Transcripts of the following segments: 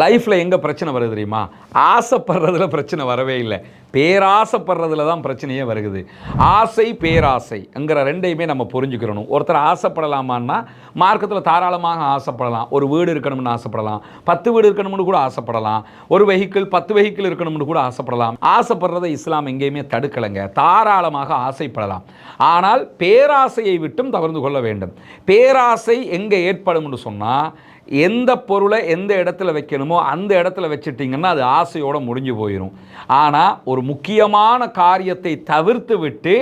லைஃப்பில் எங்கே பிரச்சனை வருது தெரியுமா? ஆசைப்படுறதுல பிரச்சனை வரவே இல்லை. பேராசைப்படுறதுல தான் பிரச்சனையே வருகுது. ஆசை பேராசைங்கிற ரெண்டையுமே நம்ம புரிஞ்சுக்கிறணும். ஒருத்தர் ஆசைப்படலாமான்னா மார்க்கத்தில் தாராளமாக ஆசைப்படலாம். ஒரு வீடு இருக்கணும்னு ஆசைப்படலாம். பத்து வீடு இருக்கணும்னு கூட ஆசைப்படலாம். ஒரு வெஹிக்கிள் பத்து வெஹிக்கிள் இருக்கணும்னு கூட ஆசைப்படலாம். ஆசைப்படுறதை இஸ்லாம் எங்கேயுமே தடுக்கலைங்க. தாராளமாக ஆசைப்படலாம். ஆனால் பேராசையை விட்டும் தவிர்த்து கொள்ள வேண்டும். பேராசை எங்கே ஏற்படும்னு சொன்னால் எந்த பொருளை எந்த இடத்துல வைக்கணுமோ அந்த இடத்துல வச்சுட்டிங்கன்னா அது ஆசையோடு முடிஞ்சு போயிடும் ஆனால் ஒரு முக்கியமான காரியத்தை தவிர்த்து விட்டு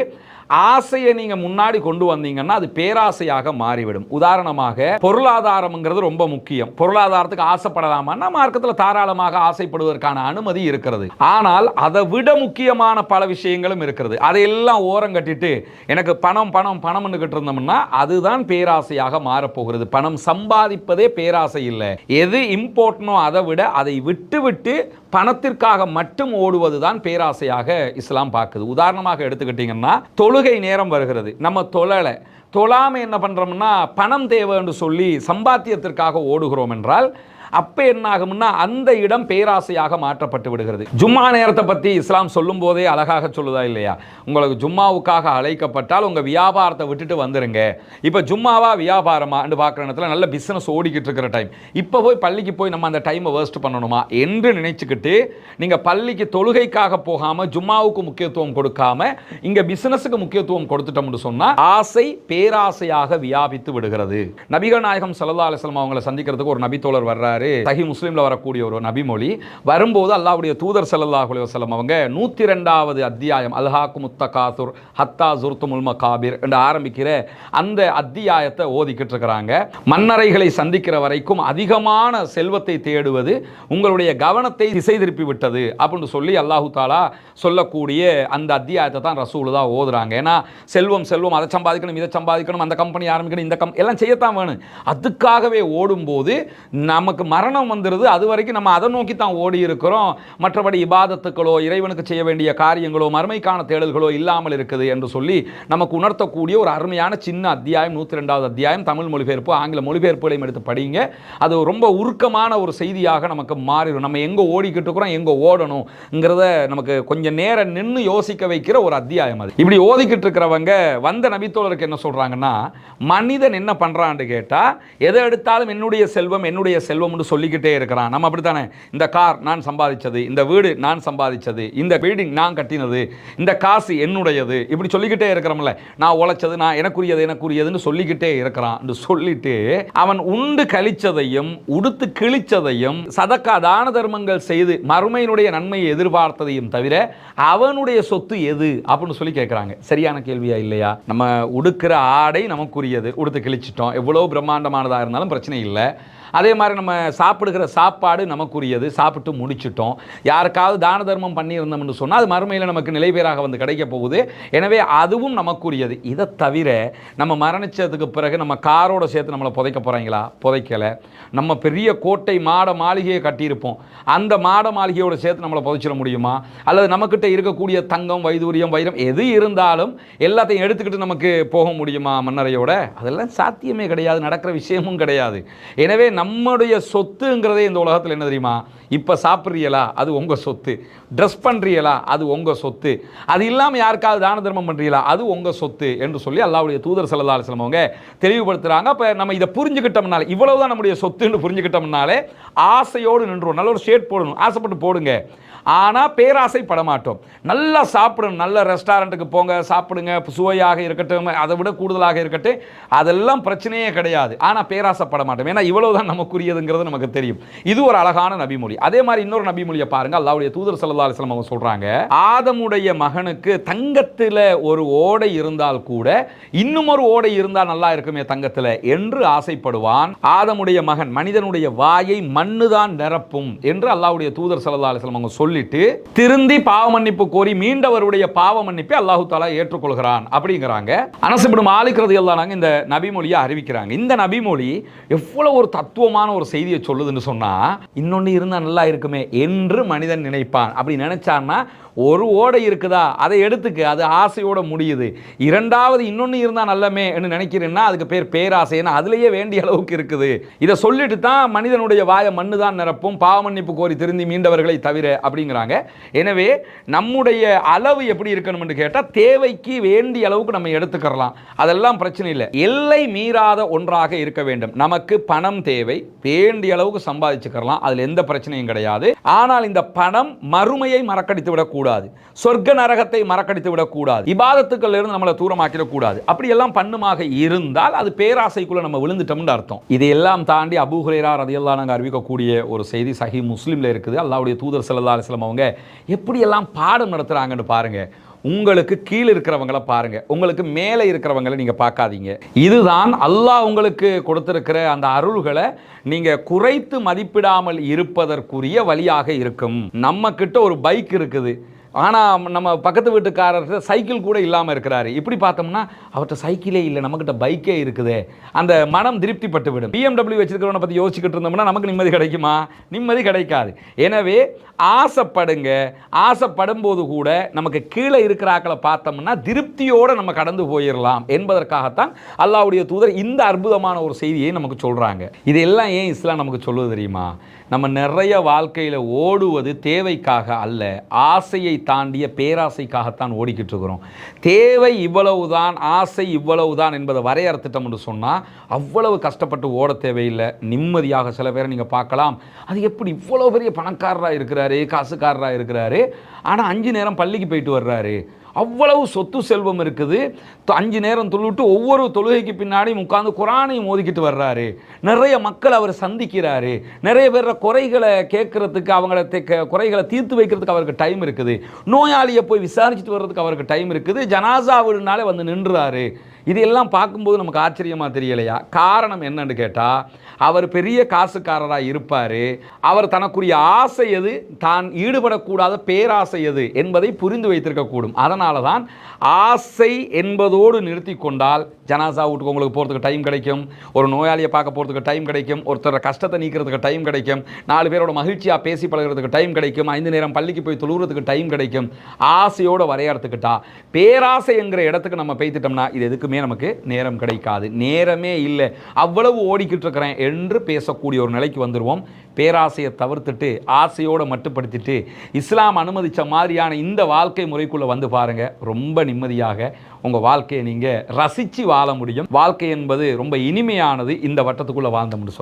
ஆசையை நீங்கள் முன்னாடி கொண்டு வந்தீங்கன்னா அது பேராசையாக மாறிவிடும். உதாரணமாக பொருளாதாரம்ங்கிறது ரொம்ப முக்கியம். பொருளாதாரத்துக்கு ஆசைப்படலாமான்னா மார்க்கத்தில் தாராளமாக ஆசைப்படுவதற்கான அனுமதி இருக்கிறது. ஆனால் அதை விட முக்கியமான பல விஷயங்களும் இருக்கிறது. அதையெல்லாம் ஓரம் கட்டிட்டு எனக்கு பணம் பணம் பணம்னு இருந்தோம்னா அதுதான் பேராசையாக மாறப்போகிறது. பணம் சம்பாதிப்பதே பேராசை இல்லை. எது இம்பார்ட்டனோ அதை விட அதை விட்டு விட்டு பணத்திற்காக மட்டும் ஓடுவது தான் பேராசையாக இஸ்லாம் பார்க்குது. உதாரணமாக எடுத்துக்கிட்டிங்கன்னா தொழுகை நேரம் வருகிறது. நம்ம தொழலை. தொழாமல் என்ன பண்ணுறோம்னா பணம் தேவைன்னு சொல்லி சம்பாத்தியத்திற்காக ஓடுகிறோம் என்றால் அப்போ என்ன ஆகும்னா அந்த இடம் பேராசையாக மாற்றப்பட்டு விடுகிறது. ஜும்மா நேரத்தை பற்றி இஸ்லாம் சொல்லும் போதே அழகாக சொல்லுதா இல்லையா? உங்களுக்கு ஜும்மாவுக்காக அழைக்கப்பட்டால் உங்கள் வியாபாரத்தை விட்டுட்டு வந்துருங்க. இப்போ ஜும்மாவா வியாபாரமான்னு பார்க்குற இடத்துல நல்ல பிஸ்னஸ் ஓடிக்கிட்டு இருக்கிற டைம் இப்போ போய் பள்ளிக்கு போய் நம்ம அந்த டைமை வேஸ்ட் பண்ணணுமா? என்று நினைச்சுக்கிட்டு நீங்கள் பள்ளிக்கு தொழுகைக்காக போகாமல் ஜும்மாவுக்கு முக்கியத்துவம் கொடுக்காம இங்கே பிஸ்னஸுக்கு முக்கியத்துவம் கொடுத்துட்டோம்னு சொன்னால் ஆசை பேராசையாக வியாபித்து விடுகிறது. நபிகள் நாயகம் சல்லா அலிஸ்லாம் அவங்களை சந்திக்கிறதுக்கு ஒரு நபித்தோழர் வர்றாரு. சொல்கிறாரு சஹி முஸ்லீமில் வரக்கூடிய ஒரு நபிமொழி. வரும்போது அல்லாவுடைய தூதர் ஸல்லல்லாஹு அலைஹி அவங்க நூற்றி ரெண்டாவது அத்தியாயம் அல்ஹாக்கு முத்தகாசுர் ஹத்தா ஜுர்துமுல் மகாபிர் என்று ஆரம்பிக்கிற அந்த அத்தியாயத்தை ஓதிக்கிட்டு இருக்கிறாங்க. மன்னரைகளை சந்திக்கிற வரைக்கும் அதிகமான செல்வத்தை தேடுவது உங்களுடைய கவனத்தை திசை திருப்பி விட்டது அப்படின்னு சொல்லி அல்லாஹு தாலா சொல்லக்கூடிய அந்த அத்தியாயத்தை தான் ரசூல் தான் ஓதுறாங்க. ஏன்னா செல்வம் செல்வம் அதை சம்பாதிக்கணும் இதை சம்பாதிக்கணும் அந்த கம்பெனி ஆரம்பிக்கணும் இந்த கம் எல்லாம் செய்யத்தான் வேணும். அதுக்காகவே ஓடும்போது நமக்கு மரணம் வந்துடுது அது வரைக்கும் நம்ம அதை நோக்கி தான் ஓடி இருக்கிறோம் மற்றபடி இபாதத்துக்களோ இறைவனுக்கு செய்ய வேண்டிய காரியங்களோ மறுமைக்கான தேடல்களோ இல்லாமல் இருக்குது என்று சொல்லி நமக்கு உணர்த்தக்கூடிய ஒரு அருமையான சின்ன அத்தியாயம் நூற்றி ரெண்டாவது அத்தியாயம் தமிழ் மொழிபெயர்ப்பு ஆங்கில மொழிபெயர்ப்புகளையும் எடுத்து படிங்க. அது ரொம்ப உருக்கமான ஒரு செய்தியாக நமக்கு மாறிடும். நம்ம எங்கே ஓடிக்கிட்டு இருக்கிறோம் எங்கே ஓடணுங்கிறத நமக்கு கொஞ்சம் நேரம் நின்று யோசிக்க வைக்கிற ஒரு அத்தியாயம் அது. இப்படி ஓதிக்கிட்டு இருக்கிறவங்க வந்த நபித்தோழருக்கு என்ன சொல்கிறாங்கன்னா மனிதன் என்ன பண்ணுறான்னு கேட்டால் எதை எடுத்தாலும் என்னுடைய செல்வம் என்னுடைய போட்டு சொல்லிக்கிட்டே இருக்கிறான். நம்ம அப்படித்தானே? இந்த கார் நான் சம்பாதிச்சது இந்த வீடு நான் சம்பாதிச்சது இந்த பில்டிங் நான் கட்டினது இந்த காசு என்னுடையது இப்படி சொல்லிக்கிட்டே இருக்கிறோம்ல. நான் உழைச்சது நான் எனக்குரியது எனக்குரியதுன்னு சொல்லிக்கிட்டே இருக்கிறான். சொல்லிட்டு அவன் உண்டு கழிச்சதையும் உடுத்து கிழிச்சதையும் சதக்கா தான தர்மங்கள் செய்து மறுமையினுடைய நன்மையை எதிர்பார்த்ததையும் தவிர அவனுடைய சொத்து எது? அப்படின்னு சொல்லி கேட்குறாங்க. சரியான கேள்வியா இல்லையா? நம்ம உடுக்கிற ஆடை நமக்குரியது. உடுத்து கிழிச்சிட்டோம். எவ்வளோ பிரம்மாண்டமானதாக இருந்தாலும் பிரச்சனை இல்லை. அதே மாதிரி நம்ம சாப்பிடுகிற சாப்பாடு நமக்குரியது. சாப்பிட்டு முடிச்சிட்டோம். யாருக்காவது தான தர்மம் பண்ணியிருந்தோம்னு சொன்னால் அது மறுமையில் நமக்கு நிலைபேறாக வந்து கிடைக்க போகுது. எனவே அதுவும் நமக்குரியது. இதை தவிர நம்ம மரணிச்சதுக்கு பிறகு நம்ம காரோட சேர்த்து நம்மளை புதைக்க போகிறாங்களா புதைக்கலை. நம்ம பெரிய கோட்டை மாட மாளிகையை கட்டியிருப்போம். அந்த மாட மாளிகையோட சேர்த்து நம்மளை புதைச்சிட முடியுமா? அல்லது நம்மக்கிட்ட இருக்கக்கூடிய தங்கம் வைதூரியம் வைரம் எது இருந்தாலும் எல்லாத்தையும் எடுத்துக்கிட்டு நமக்கு போக முடியுமா மன்னரையோட? அதெல்லாம் சாத்தியமே கிடையாது. நடக்கிற விஷயமும் கிடையாது. எனவே நம்முடைய சொத்துங்கிறதே இந்த உலகத்தில் என்ன தெரியுமா? இப்போ சாப்பிட்றீங்களா? அது உங்கள் சொத்து. ட்ரெஸ் பண்ணுறீங்களா அது உங்கள் சொத்து. அது இல்லாமல் யாருக்காவது தான தர்மம் பண்ணுறீங்களா அது உங்கள் சொத்து என்று சொல்லி அல்லாவுடைய தூதர் செல்லதா அலிஸ்லாம் அவங்க தெளிவுபடுத்துகிறாங்க அப்போ நம்ம இதை புரிஞ்சுக்கிட்டோம்னாலே இவ்வளவு தான் நம்முடைய சொத்துன்னு புரிஞ்சுக்கிட்டோம்னாலே ஆசையோடு நின்றுவோம். நல்ல ஒரு ஷேட் போடணும். ஆசைப்பட்டு போடுங்க. ஆனால் பேராசைப்பட மாட்டோம் நல்லா சாப்பிடணும். நல்ல ரெஸ்டாரண்ட்டுக்கு போங்க சாப்பிடுங்க. சுவையாக இருக்கட்டும் அதை விட கூடுதலாக இருக்கட்டும். அதெல்லாம் பிரச்சனையே கிடையாது. ஆனால் பேராசைப்பட மாட்டோம் ஏன்னா இவ்வளவு தான் நமக்குரியதுங்கிறது நமக்கு தெரியும். இது ஒரு அழகான நபிமொழி. அதே மாதிரி இன்னொரு நபிமொழியை பாருங்க. அல்லாவுடைய தூதர் சல்லா அலிஸ்லாம் அவங்க சொல்கிறாங்க ஆதமுடைய மகனுக்கு தங்கத்தில் ஒரு ஓடை இருந்தால் கூட இன்னும் ஒரு ஓடை இருந்தால் நல்லா இருக்குமே தங்கத்தில் என்று ஆசைப்படுவான். ஆதமுடைய மகன் மனிதனுடைய வாயை மண்ணுதான் நிரப்பும் என்று அல்லாவுடைய தூதர் சல்லா அலிஸ்லாம் அவங்க சொல்லிட்டு திருந்தி பாவ மன்னிப்பு கோரி மீண்டவருடைய பாவ மன்னிப்பை அல்லாஹு தாலா ஏற்றுக்கொள்கிறான் அப்படிங்கிறாங்க. அனசுபிடும் ஆலிக்கிறது எல்லாம் இந்த நபிமொழியை அறிவிக்கிறாங்க. இந்த நபிமொழி எவ்வளவு ஒரு தத்துவமான ஒரு செய்தியை சொல்லுதுன்னு சொன்னா இன்னொன்று இருந்தால் நல்லா இருக்குமே என்று மனிதன் நினைப்பான். அப்படி நினைச்சான்னா ஒரு ஓடை இருக்குதா? அதை எடுத்துக்க. அது ஆசையோட முடியுது. இரண்டாவது இன்னொன்று இருந்தால் நல்லமே என்று நினைக்கிறேன்னா அதுக்கு பேர் பேராசை. ஏன்னா அதுலேயே வேண்டிய அளவுக்கு இருக்குது. இதை சொல்லிட்டு தான் மனிதனுடைய வாயை மண்ணு தான் நிரப்பும். பாவமன்னிப்பு கோரி திருந்தி மீண்டவர்களை தவிர அப்படிங்கிறாங்க. எனவே நம்முடைய அளவு எப்படி இருக்கணும்னு கேட்டால் தேவைக்கு வேண்டிய அளவுக்கு நம்ம எடுத்துக்கிறலாம். அதெல்லாம் பிரச்சனை இல்லை. எல்லை மீறாத ஒன்றாக இருக்க வேண்டும். நமக்கு பணம் தேவை. வேண்டிய அளவுக்கு சம்பாதிச்சுக்கிறலாம். அதில் எந்த பிரச்சனையும் கிடையாது. ஆனால் இந்த பணம் மறுமையை மறக்கடித்து விடக்கூடாது. சொர்க்க நரகத்தை மறக்கடித்து விடக்கூடாது. இபாதத்துக்கள் இருந்து நம்மளை தூரமாக்கிடக்கூடாது. அப்படியெல்லாம் பண்ணுமாக இருந்தால் அது பேராசைக்குள்ள நம்ம விழுந்துட்டோம்னு அர்த்தம். இதையெல்லாம் தாண்டி அபூஹுரேரா ரதியல்லா நாங்கள் அறிவிக்கக்கூடிய ஒரு செய்தி சஹி முஸ்லீமில் இருக்குது. அல்லாவுடைய தூதர் செல்லா அலிஸ்லாம் அவங்க எப்படியெல்லாம் பாடம் நடத்துகிறாங்கன்னு பாருங்கள் உங்களுக்கு கீழே இருக்கிறவங்கள பாருங்கள் உங்களுக்கு மேலே இருக்கிறவங்கள நீங்கள் பார்க்காதீங்க. இதுதான் அல்லாஹ் உங்களுக்கு கொடுத்துருக்கிற அந்த அருள்களை நீங்கள் குறைத்து மதிப்பிடாமல் இருப்பதற்குரிய வழியாக இருக்கும். நம்ம கிட்ட ஒரு பைக் இருக்குது. ஆனால் நம்ம பக்கத்து வீட்டுக்காரர்கிட்ட சைக்கிள் கூட இல்லாமல் இருக்கிறாரு. இப்படி பார்த்தோம்னா அவர்கிட்ட சைக்கிளே இல்லை நம்மக்கிட்ட பைக்கே இருக்குது. அந்த மனம் திருப்திப்பட்டு விடும் பிஎம்டபிள்யூ வச்சிருக்கிறவனை பற்றி யோசிச்சுக்கிட்டு இருந்தோம்னா நமக்கு நிம்மதி கிடைக்குமா? நிம்மதி கிடைக்காது. எனவே ஆசைப்படுங்க. ஆசைப்படும் போது கூட நமக்கு கீழே இருக்கிற ஆக்களை பார்த்தோம்னா திருப்தியோடு நம்ம கடந்து போயிடலாம் என்பதற்காகத்தான் அல்லாவுடைய தூதர் இந்த அற்புதமான ஒரு செய்தியை நமக்கு சொல்கிறாங்க இதெல்லாம் ஏன் இஸ்லாம் நமக்கு சொல்லுவது தெரியுமா? நம்ம நிறைய வாழ்க்கையில் ஓடுவது தேவைக்காக அல்ல. ஆசையை தாண்டிய பேராசைக்காகத்தான் ஓடிக்கிட்டு இருக்கிறோம். தேவை இவ்வளவுதான் ஆசை இவ்வளவுதான் என்பதை வரையறுத்துட்டோம் என்று சொன்னால் அவ்வளவு கஷ்டப்பட்டு ஓட தேவையில்லை. நிம்மதியாக சில பேரை நீங்கள் பார்க்கலாம். அது எப்படி இவ்வளோ பெரிய பணக்காரராக இருக்கிறாரு காசுக்காரராக இருக்கிறாரு. ஆனால் அஞ்சு நேரம் பள்ளிக்கு போயிட்டு வர்றாரு. அவ்வளவு சொத்து செல்வம் இருக்குது. அஞ்சு நேரம் தொழுவிட்டு ஒவ்வொரு தொழுகைக்கு பின்னாடியும் உட்காந்து குரானையும் மோதிக்கிட்டு வர்றாரு. நிறைய மக்கள் அவர் சந்திக்கிறாரு. நிறைய பேர குறைகளை கேட்கறதுக்கு அவங்கள குறைகளை தீர்த்து வைக்கிறதுக்கு அவருக்கு டைம் இருக்குது. நோயாளியை போய் விசாரிச்சுட்டு வர்றதுக்கு அவருக்கு டைம் இருக்குது. ஜனாசா வீடுனாலே வந்து நின்றுறாரு. இதெல்லாம் பார்க்கும்போது நமக்கு ஆச்சரியமாக தெரியலையா? காரணம் என்னன்னு கேட்டால் அவர் பெரிய காசுக்காரராக இருப்பார். அவர் தனக்குரிய ஆசை எது? தான் ஈடுபடக்கூடாத பேராசை எது? என்பதை புரிந்து வைத்திருக்கக்கூடும். அதனால தான் ஆசை என்பதோடு நிறுத்தி கொண்டால் ஜனாசா வீட்டுக்கு உங்களுக்கு போகிறதுக்கு டைம் கிடைக்கும். ஒரு நோயாளியை பார்க்க போகிறதுக்கு டைம் கிடைக்கும். ஒருத்தர் கஷ்டத்தை நீக்கிறதுக்கு டைம் கிடைக்கும். நாலு பேரோட மகிழ்ச்சியாக பேசி பழகுறதுக்கு டைம் கிடைக்கும். ஐந்து நேரம் பள்ளிக்கு போய் தொழுகிறதுக்கு டைம் கிடைக்கும். ஆசையோடு வரையறுத்துக்கிட்டா. பேராசை என்கிற இடத்துக்கு நம்ம பேய்த்திட்டோம்னா இது எதுக்குமே நமக்கு நேரம் கிடைக்காது. நேரமே இல்லை. அவ்வளவு ஓடிக்கிட்டு இருக்கிறேன் என்று பேசக்கூடிய ஒரு நிலைக்கு வந்துடுவோம் பேராசையை தவிர்த்துட்டு ஆசையோடு மட்டுப்படுத்திட்டு இஸ்லாம் அனுமதித்த மாதிரியான இந்த வாழ்க்கை முறைக்குள்ளே வந்து பாருங்க. ரொம்ப நிம்மதியாக உங்கள் வாழ்க்கையை நீங்கள் ரசித்து வாழ முடியும். வாழ்க்கை என்பது ரொம்ப இனிமையானது. இந்த வட்டத்துக்குள்ளே வாழ்ந்தோம்னு சொன்னோம்